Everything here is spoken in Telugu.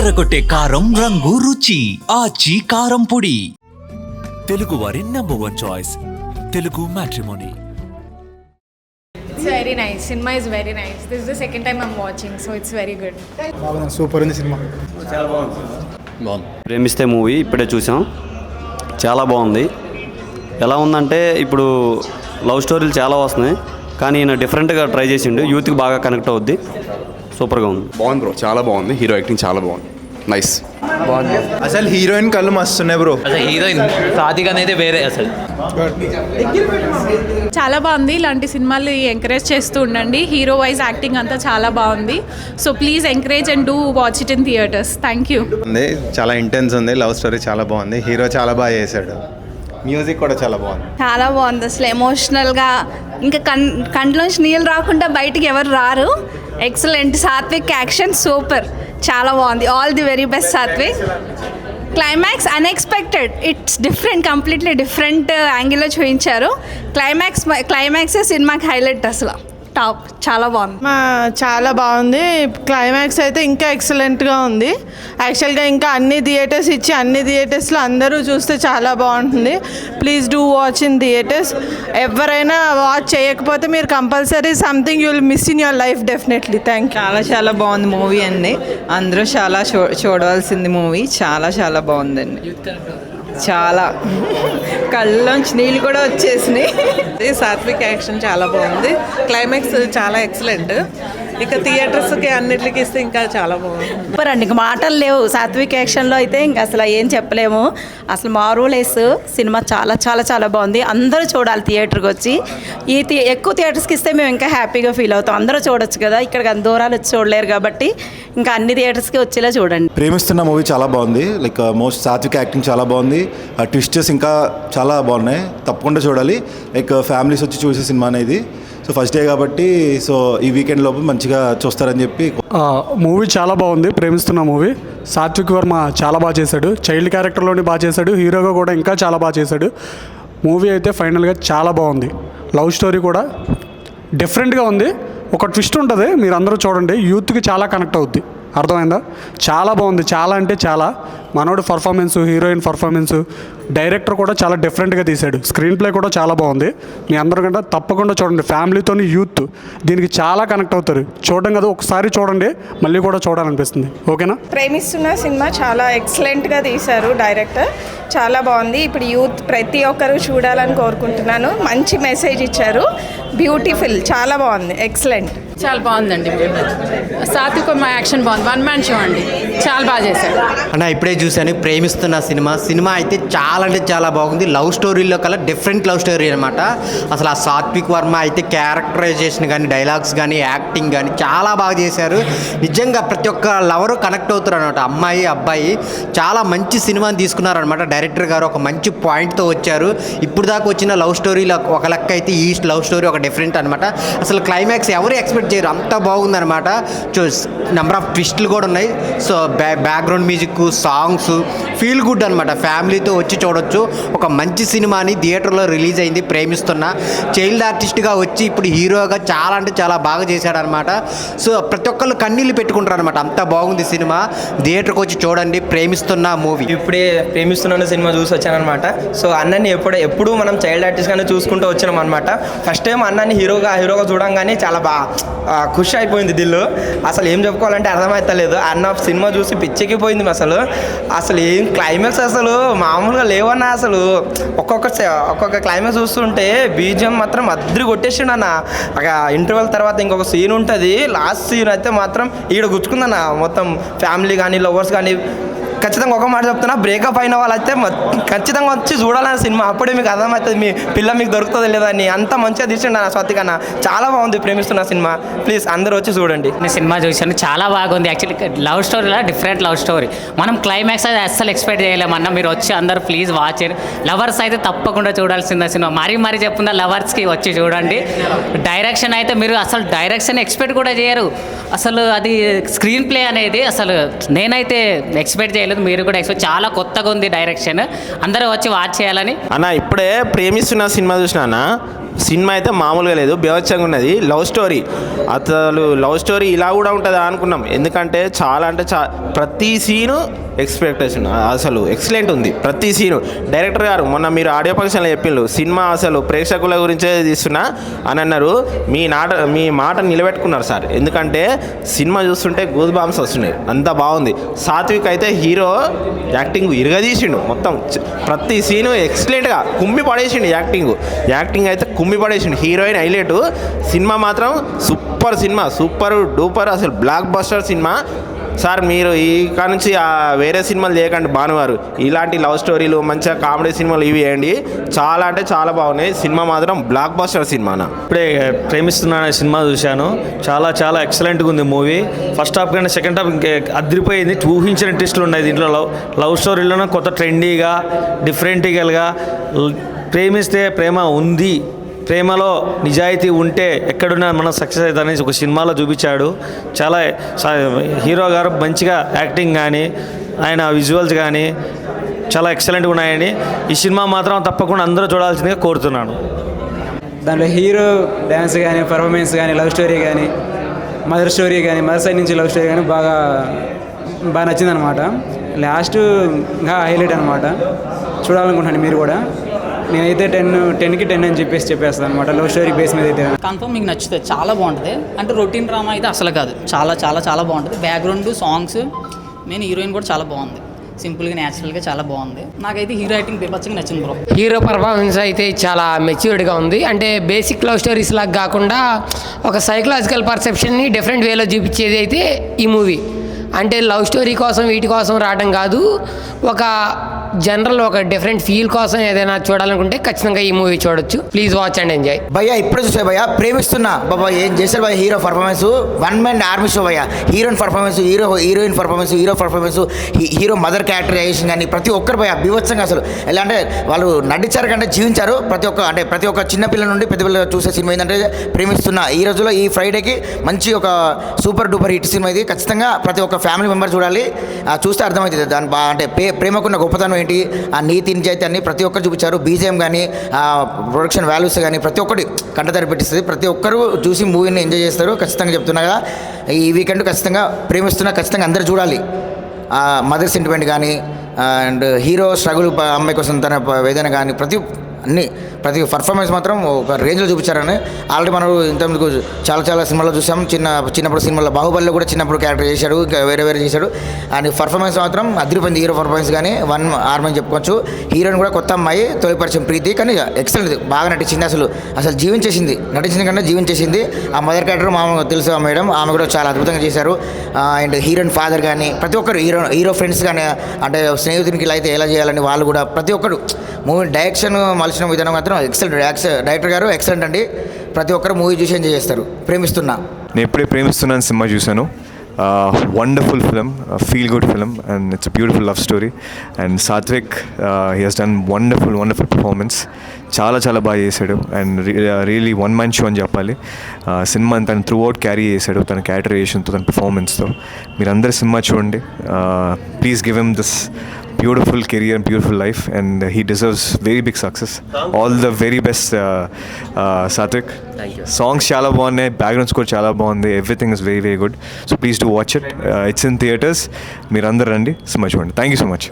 అదరగొట్టే కారం రంగు రుచి. ఆచి కారం పొడి. తెలుగు వారి number one choice Telugu matrimony. Cinema is very nice. This is the second time I'm watching, so it's very good. బాగుంది సూపర్ ఉంది సినిమా. ప్రేమిస్తే మూవీ ఇప్పుడే చూసాం. చాలా బాగుంది. ఎలా ఉందంటే ఇప్పుడు లవ్ స్టోరీలు చాలా వస్తున్నాయి. కానీ ఈయన డిఫరెంట్గా ట్రై చేసిండు. యూత్కి బాగా కనెక్ట్ అవుద్ది. సూపర్గా ఉంది. బాగుంది బ్రో చాలా బాగుంది. హీరో యాక్టింగ్ చాలా బాగుంది. నైస్ అసలు హీరోయిన్ కళ్ళు మస్తున్నాయి బ్రో. అసలు హీరోయిన్ సాధిక అనేది వేరే అసలు. చాలా బాగుంది. ఇలాంటి సినిమాలు ఎంకరేజ్ చేస్తూ ఉండండి. హీరో వైజ్ యాక్టింగ్ అంతా చాలా బాగుంది. So please encourage and do watch it in theatres thank you ఉంది. చాలా ఇంటెన్స్ ఉంది. లవ్ స్టోరీ చాలా బాగుంది. హీరో చాలా బాగా చేశాడు. మ్యూజిక్ కూడా చాలా బాగుంది. చాలా బాగుంది. అసలు ఎమోషనల్గా ఇంకా కన్ కంట్లోంచి నీళ్ళు రాకుండా బయటికి ఎవరు రారు. ఎక్సలెంట్ సాత్విక్ యాక్షన్ సూపర్ చాలా బాగుంది all the very best Sathvik climax unexpected it's different completely different యాంగిల్లో చూపించారు. క్లైమాక్స్ క్లైమాక్సే సినిమాకి హైలైట్ అసలు. టాప్ చాలా బాగుంది. మా చాలా బాగుంది. క్లైమాక్స్ అయితే ఇంకా ఎక్సలెంట్గా ఉంది. యాక్చువల్గా ఇంకా అన్ని థియేటర్స్ ఇచ్చి అన్ని థియేటర్స్లో అందరూ చూస్తే చాలా బాగుంటుంది. Please do watch in theatres ఎవరైనా వాచ్ చేయకపోతే మీరు compulsory something you will miss in your life definitely thank you చాలా చాలా బాగుంది మూవీ అండి. అందరూ చాలా చూ చూడవలసింది మూవీ చాలా చాలా బాగుందండి. చాలా. కళ్ళలోంచి నీళ్ళు కూడా వచ్చేసినాయి. సాత్విక్ యాక్షన్ చాలా బాగుంది. క్లైమాక్స్ చాలా ఎక్సలెంట్ ఇక థియేటర్స్కి అన్నిటికి ఇస్తే ఇంకా చాలా బాగుంది సూపర్ అండి. ఇంక మాటలు లేవు. సాత్విక్ యాక్షన్లో అయితే ఇంకా అసలు ఏం చెప్పలేము. అసలు మారూలెస్ సినిమా చాలా చాలా చాలా బాగుంది. అందరూ చూడాలి థియేటర్కి వచ్చి. ఈ ఎక్కువ థియేటర్స్కి ఇస్తే మేము ఇంకా హ్యాపీగా ఫీల్ అవుతాం. అందరూ చూడొచ్చు కదా. ఇక్కడ అంత దూరాలు వచ్చి చూడలేరు కాబట్టి ఇంకా అన్ని థియేటర్స్కి వచ్చేలా చూడండి. ప్రేమిస్తున్న మూవీ చాలా బాగుంది. లైక్ మోస్ట్ సాత్విక్ యాక్టింగ్ చాలా బాగుంది. ట్విస్టర్స్ ఇంకా చాలా బాగున్నాయి. తప్పకుండా చూడాలి. లైక్ ఫ్యామిలీస్ వచ్చి చూసే సినిమా అనేది. సో ఫస్ట్ డే కాబట్టి సో ఈ వీకెండ్ లోపు మంచిగా చూస్తారని చెప్పి మూవీ చాలా బాగుంది ప్రేమిస్తున్న మూవీ. సాత్విక్ వర్మ చాలా బాగా చేశాడు. చైల్డ్ క్యారెక్టర్లోనే బాగా చేశాడు. హీరోగా కూడా ఇంకా చాలా బాగా చేశాడు. మూవీ అయితే ఫైనల్గా చాలా బాగుంది. లవ్ స్టోరీ కూడా డిఫరెంట్గా ఉంది. ఒక ట్విస్ట్ ఉంటుంది మీరు అందరూ చూడండి యూత్కి చాలా కనెక్ట్ అవుద్ది. అర్థమైందా? చాలా బాగుంది. చాలా అంటే చాలా. మనోడు పర్ఫార్మెన్స్ హీరోయిన్ పర్ఫార్మెన్స్ డైరెక్టర్ కూడా చాలా డిఫరెంట్గా తీశాడు. స్క్రీన్ ప్లే కూడా చాలా బాగుంది. మీ అందరికంటే తప్పకుండా చూడండి. ఫ్యామిలీతో యూత్ దీనికి చాలా కనెక్ట్ అవుతారు. చూడడం కదా ఒకసారి చూడండి. మళ్ళీ కూడా చూడాలనిపిస్తుంది. ఓకేనా? ప్రేమిస్తున్న సినిమా చాలా ఎక్సలెంట్గా తీశారు డైరెక్టర్ చాలా బాగుంది. ఇప్పుడు యూత్ ప్రతి ఒక్కరూ చూడాలని కోరుకుంటున్నాను. మంచి మెసేజ్ ఇచ్చారు. బ్యూటిఫుల్ చాలా బాగుంది. ఎక్సలెంట్ చాలా బాగుందండి. సాత్విక్ మా యాక్షన్ బాగుంది. వన్ మ్యాన్ షో అండి. చాలా బాగా చేశారు. అన్న ఇప్పుడే చూశాను. ప్రేమిస్తున్న సినిమా. సినిమా అయితే చాలా అంటే చాలా బాగుంది. లవ్ స్టోరీలో కల్లా డిఫరెంట్ లవ్ స్టోరీ అనమాట అసలు ఆ సాత్విక్ వర్మ అయితే క్యారెక్టరైజేషన్ కానీ డైలాగ్స్ కానీ యాక్టింగ్ కానీ చాలా బాగా చేశారు. నిజంగా ప్రతి ఒక్క లవరు కనెక్ట్ అవుతారు అనమాట అమ్మాయి అబ్బాయి చాలా మంచి సినిమాని తీసుకున్నారనమాట డైరెక్టర్ గారు ఒక మంచి పాయింట్తో వచ్చారు. ఇప్పుడు దాకా వచ్చిన లవ్ స్టోరీలో ఒక లెక్క అయితే ఈ లవ్ స్టోరీ ఒక డిఫరెంట్ అనమాట అసలు క్లైమాక్స్ ఎవరు ఎక్స్పెక్ట్ చేయరు. అంత బాగుందనమాట చూ నెంబర్ ఆఫ్ ట్విస్ట్లు కూడా ఉన్నాయి. సో బ్యా background music songs feel good అనమాట ఫ్యామిలీతో వచ్చి చూడొచ్చు. ఒక మంచి సినిమాని థియేటర్లో రిలీజ్ అయింది ప్రేమిస్తున్న. చైల్డ్ ఆర్టిస్ట్గా వచ్చి ఇప్పుడు హీరోగా చాలా అంటే చాలా బాగా చేశాడనమాట సో ప్రతి ఒక్కళ్ళు కన్నీళ్ళు పెట్టుకుంటారు అనమాట అంత బాగుంది సినిమా. థియేటర్కి వచ్చి చూడండి ప్రేమిస్తున్న మూవీ. ఇప్పుడే ప్రేమిస్తున్న సినిమా చూసి వచ్చానమాట సో అన్నని ఎప్పుడు ఎప్పుడు మనం చైల్డ్ ఆర్టిస్ట్గానే చూసుకుంటూ వచ్చినాం అనమాట ఫస్ట్ టైం అన్నని హీరోగా హీరోగా చూడంగానే చాలా బాగా ఖుషి అయిపోయింది దిల్లు. అసలు ఏం చెప్పుకోవాలంటే అర్థమవుతలేదు అన్న సినిమా చూసి పిచ్చెక్కిపోయింది అసలు. అసలు ఏం క్లైమాక్స్ అసలు? మామూలుగా లేవన్నా అసలు. ఒక్కొక్క స- ఒక్కొక్క క్లైమాక్స్ చూస్తుంటే బీజియం మాత్రం అద్దరి కొట్టేసిండు అన్న. ఇంటర్వెల్ తర్వాత ఇంకొక సీన్ ఉంటుంది. లాస్ట్ సీన్ అయితే మాత్రం ఈడ గుచ్చుకుందన్న మొత్తం ఫ్యామిలీ కానీ లవర్స్ కానీ ఖచ్చితంగా ఒక మాట చెప్తున్నా బ్రేకప్ అయిన వాళ్ళైతే అయితే ఖచ్చితంగా వచ్చి చూడాలని సినిమా. అప్పుడే మీకు అర్థమవుతుంది మీ పిల్ల మీకు దొరుకుతుందో లేదని అంత మంచిగా తీసిండు అన్న స్వతికన్న చాలా బాగుంది ప్రేమిస్తున్న సినిమా. ప్లీజ్ అందరూ వచ్చి చూడండి. నేను సినిమా చూశాను చాలా బాగుంది. యాక్చువల్లీ లవ్ స్టోరీలో డిఫరెంట్ లవ్ స్టోరీ మనం క్లైమాక్స్ అయితే అస్సలు ఎక్స్పెక్ట్ చేయలేమన్నా మీరు వచ్చి అందరూ ప్లీజ్ వాచ్ లవర్స్ అయితే తప్పకుండా చూడాల్సిందే సినిమా. మరీ మరీ చెప్పుందా లవర్స్కి వచ్చి చూడండి. డైరెక్షన్ అయితే మీరు అసలు డైరెక్షన్ ఎక్స్పెక్ట్ కూడా చేయరు. అసలు అది స్క్రీన్ ప్లే అనేది అసలు నేనైతే ఎక్స్పెక్ట్ చేయలేదు మీరు కూడా ఎక్స్పెక్ట్ చాలా కొత్తగా ఉంది డైరెక్షన్ అందరూ వచ్చి వాచ్ చేయాలని. అన్న ఇప్పుడే ప్రేమిస్తున్న సినిమా చూసిన సినిమా అయితే మామూలుగా లేదు. బేవచ్చంగా ఉన్నది. లవ్ స్టోరీ అసలు లవ్ స్టోరీ ఇలా కూడా ఉంటుందా అనుకున్నాం. ఎందుకంటే చాలా అంటే చా ప్రతి సీను ఎక్స్పెక్టేషన్ అసలు ఎక్సలెంట్ ఉంది. ప్రతి సీను డైరెక్టర్ గారు మొన్న మీరు ఆడియో ఫంక్షన్లో చెప్పిండ్రు సినిమా అసలు ప్రేక్షకుల గురించే తీస్తున్నా అని అన్నారు. మీ నాట మీ మాట నిలబెట్టుకున్నారు సార్. ఎందుకంటే సినిమా చూస్తుంటే గూజ్ బాంబ్స్ వస్తున్నాయి. అంత బాగుంది. సాత్విక్ అయితే హీరో యాక్టింగ్ ఇరగదీసిండు మొత్తం. ప్రతి సీను ఎక్సలెంట్గా కుమ్మి పడేసిండు యాక్టింగ్. యాక్టింగ్ అయితే కుమ్మి పడేసిండు. Heroine highlight. సినిమా మాత్రం సూపర్ సినిమా సూపర్ డూపర్ అసలు బ్లాక్ బస్టర్ సినిమా. సార్ మీరు ఈ నుంచి వేరే సినిమాలు చేయకండి భానువారు. ఇలాంటి లవ్ స్టోరీలు మంచిగా కామెడీ సినిమాలు ఇవి వేయండి చాలా అంటే చాలా బాగున్నాయి. సినిమా మాత్రం బ్లాక్ బాస్టర్ సినిమానా? ఇప్పుడే ప్రేమిస్తున్నాను అనే సినిమా చూశాను. చాలా చాలా ఎక్సలెంట్గా ఉంది మూవీ. ఫస్ట్ హాఫ్ కంటే సెకండ్ హాఫ్ ఇంకే అదిరిపోయింది. ఊహించిన ట్విస్టులు ఉన్నాయి దీంట్లో. లవ్ లవ్ స్టోరీలోనే కొత్త ట్రెండీగా డిఫరెంటికల్గా ప్రేమిస్తే ప్రేమ ఉంది. ప్రేమలో నిజాయితీ ఉంటే ఎక్కడున్నా మనం సక్సెస్ అవుతారని ఒక సినిమాలో చూపించాడు. చాలా హీరో గారు మంచిగా యాక్టింగ్ కానీ ఆయన విజువల్స్ కానీ చాలా ఎక్సలెంట్గా ఉన్నాయని ఈ సినిమా మాత్రం తప్పకుండా అందరూ చూడాల్సిందిగా కోరుతున్నాను. దాంట్లో హీరో డ్యాన్స్ కానీ పర్ఫార్మెన్స్ కానీ లవ్ స్టోరీ కానీ మదర్ స్టోరీ కానీ మదర్ సైడ్ నుంచి లవ్ స్టోరీ కానీ బాగా బాగా నచ్చిందనమాట లాస్ట్ ఇంకా హైలైట్ అనమాట చూడాలనుకుంటున్నాను మీరు కూడా. నేనైతే టెన్ టెన్కి టెన్ అని చెప్పేసి చెప్పేస్తాను అనమాట. లవ్ స్టోరీ బేస్ మీద అయితే. కన్ఫర్మ్ మీకు నచ్చుతుంది చాలా బాగుంటుంది. అంటే రొటీన్ డ్రామా అయితే అసలు కాదు. చాలా చాలా చాలా బాగుంటుంది. బ్యాక్గ్రౌండ్ సాంగ్స్ మెయిన్ హీరోయిన్ కూడా చాలా బాగుంది. సింపుల్గా న్యాచురల్గా చాలా బాగుంది. నాకైతే హీరో యాక్టింగ్ బీభత్సంగా నచ్చింది బ్రో హీరో పర్ఫార్మెన్స్ అయితే చాలా మెచ్యూర్డ్గా ఉంది. అంటే బేసిక్ లవ్ స్టోరీస్ లాగా కాకుండా ఒక సైకలాజికల్ పర్సెప్షన్ని డిఫరెంట్ వేలో చూపించేది అయితే ఈ మూవీ అంటే లవ్ స్టోరీ కోసం వీటి కోసం రావడం కాదు. ఒక జనరల్ ఒక డిఫరెంట్ ఫీల్ కోసం ఏదైనా చూడాలనుకుంటే ఖచ్చితంగా ఈ మూవీ చూడొచ్చు. Please watch and enjoy. భయ్యా ఇప్పుడు చూసా భయ్యా? ప్రేమిస్తున్నా. బాబా ఏం చేశారు భయ్య? Hero performance. One man army show భయ్యా. Heroine performance hero heroine performance hero performance hero mother characterisation కానీ ప్రతి ఒక్కరు భయ బీభత్సంగా అసలు. ఎలా అంటే వాళ్ళు నటించారు కంటే జీవించారు. ప్రతి ఒక్క అంటే ప్రతి ఒక్క చిన్న పిల్లల నుండి పెద్ద పిల్లలు చూసే సినిమా ఏంటంటే ప్రేమిస్తున్నా. ఈ రోజులో ఈ ఫ్రైడేకి మంచి ఒక సూపర్ డూపర్ హిట్ సినిమా ఇది. ఖచ్చితంగా ప్రతి ఒక్క ఫ్యామిలీ మెంబర్ చూడాలి. చూస్తే అర్థమవుతుంది దాని అంటే ప్రేమకున్న గొప్పతనం ఏంటి? ఆ నీతి నిజాయితీ ప్రతి ఒక్కరు చూపించారు. బీజేఎం కానీ ప్రొడక్షన్ వాల్యూస్ కానీ ప్రతి ఒక్కటి కంటతడి పెట్టిస్తుంది. ప్రతి ఒక్కరు చూసి మూవీని ఎంజాయ్ చేస్తారు. ఖచ్చితంగా చెప్తున్నాగా ఈ వీకెండ్ ఖచ్చితంగా ప్రేమిస్తున్నా ఖచ్చితంగా అందరూ చూడాలి. మదర్ సెంటిమెంట్ కానీ అండ్ హీరో స్ట్రగుల్ అమ్మాయి కోసం తన వేదన కానీ ప్రతి అన్ని ప్రతి పర్ఫార్మెన్స్ మాత్రం ఒక రేంజ్లో చూపించారని. ఆల్రెడీ మనం ఇంతకు చాలా చాలా సినిమాల్లో చూసాం. చిన్న చిన్నప్పుడు సినిమాలో బాహుబలిలో కూడా చిన్నప్పుడు క్యారెక్టర్ చేశాడు. ఇంకా వేరే వేరే చేశాడు. అండ్ పర్ఫార్మెన్స్ మాత్రం అదిరిపోయింది. హీరో పర్ఫార్మెన్స్ కానీ వన్ ఆర్మని చెప్పుకోవచ్చు. హీరోయిన్ కూడా కొత్త అమ్మాయి తొలి పరిచయం ప్రీతి. కానీ ఎక్సలెంట్ బాగా నటించింది అసలు. అసలు జీవించేసింది. నటించిన కంటే జీవించేసింది. ఆ మదర్ క్యారెక్టర్ మామూలుగా తెలుసు మేడం ఆమె కూడా చాలా అద్భుతంగా చేశారు. అండ్ హీరోయిన్ ఫాదర్ కానీ ప్రతి ఒక్కరు హీరో హీరో ఫ్రెండ్స్ కానీ అంటే స్నేహితునికి ఇలా అయితే ఎలా చేయాలని వాళ్ళు కూడా ప్రతి ఒక్కరు మూవీ డైరెక్షన్ మలిచిన విధానం మాత్రం ఎక్సలెంట్ డైరెక్టర్ గారు ఎక్సలెంట్ అండి. ప్రతి ఒక్కరు మూవీ చూసి ఎంజాయ్ చేస్తారు. ప్రేమిస్తున్నా. నేను ఎప్పుడే ప్రేమిస్తున్నాను సినిమా చూశాను. Wonderful film feel good film and it's beautiful love story and Sathvik he has done wonderful wonderful performance చాలా చాలా బాగా చేశాడు. And really one man show అని చెప్పాలి. సినిమా తను త్రూ అవుట్ క్యారీ చేశాడు. తన క్యారెక్టరైజేషన్తో తన పర్ఫార్మెన్స్తో మీరందరూ సినిమా చూడండి. Please give him this beautiful career beautiful life and he deserves very big success all the very best Sathvik songs చాలా బాగున్నాయి బ్యాక్గ్రౌండ్ స్కోర్ చాలా బాగుంది everything is very very good so please do watch it it's in theatres మీరందరూ రండి సినిమా చూడండి థ్యాంక్ యూ సో మచ్